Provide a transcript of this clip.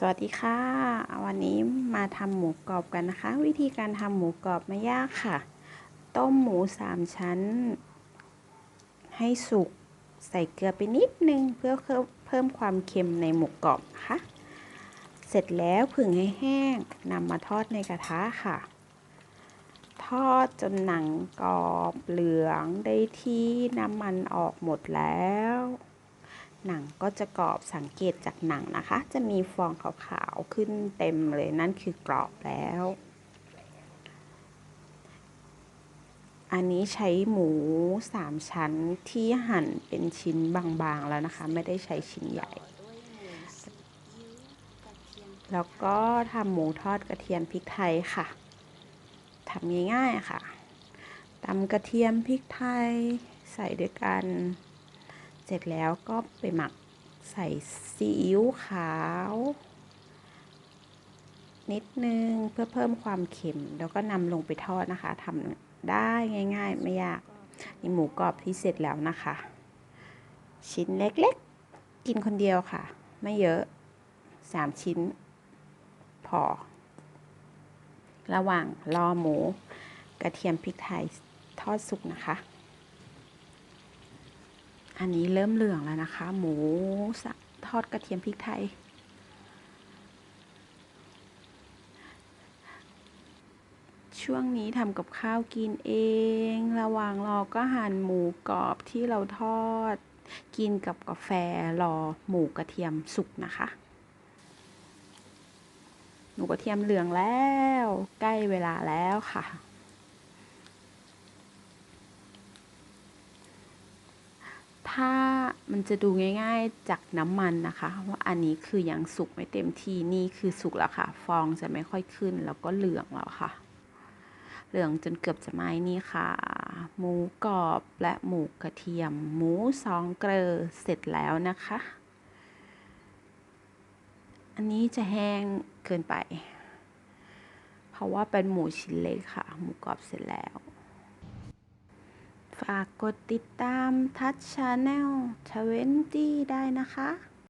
สวัสดีค่ะ วันนี้มาทำหมูกรอบกันนะคะ วิธีการทำหมูกรอบไม่ยากค่ะ ต้มหมูสามชั้น ให้สุกใส่เกลือไปนิดนึง เพื่อเพิ่มความเค็มในหมูกรอบนะคะ เสร็จแล้วผึ่งให้แห้งนำมาทอดในกระทะค่ะ ทอดจนหนังกรอบเหลืองได้ที่น้ำมันออกหมดแล้ว หนังก็จะกรอบสังเกตจากหนังนะคะ จะมีฟองขาวๆขึ้นเต็มเลยนั่นคือกรอบแล้ว อันนี้ใช้หมูสามชั้นที่หั่นเป็นชิ้นบางๆแล้วนะคะ ไม่ได้ใช้ชิ้นใหญ่ แล้วก็ทำหมูทอดกระเทียมพริกไทยค่ะทำง่ายๆค่ะตำกระเทียมพริกไทยใส่ด้วยกัน เสร็จแล้วก็ไปหมักใส่ซีอิ๊วขาว นิดนึงเพื่อเพิ่มความเค็ม แล้วก็นำลงไปทอดนะคะทำได้ง่าย ๆ ไม่ยากนี่หมูกรอบที่เสร็จแล้วนะคะ ชิ้นเล็กๆ กินคนเดียวค่ะ ไม่เยอะสามชิ้น พอ ระหว่างรอหมู กระเทียมพริกไทยทอดสุกนะคะ อันนี้เริ่มเหลืองแล้วนะคะ หมูทอดกระเทียมพริกไทย ช่วงนี้ทำกับข้าวกินเอง ระหว่างรอก็หั่นหมูกรอบที่เราทอด กินกับกาแฟรอหมูกระเทียมสุกนะคะ หมูกระเทียมเหลืองแล้ว ใกล้เวลาแล้วค่ะ ถ้ามันจะดูง่ายๆจากน้ำมันนะคะ ว่าอันนี้คือยังสุกไม่เต็มที่นี่คือสุกแล้วค่ะ ฟองจะไม่ค่อยขึ้นแล้วก็เหลืองแล้วค่ะ เหลืองจนเกือบจะไหม้นี่ค่ะ หมูกรอบและหมูกระเทียม หมูสองเกลือเสร็จแล้วนะคะ อันนี้จะแห้งเกินไป เพราะว่าเป็นหมูชิ้นเล็กค่ะ หมูกรอบเสร็จแล้ว ฝากกดติดตามทัชชาแนลทเวนตี้ได้นะคะ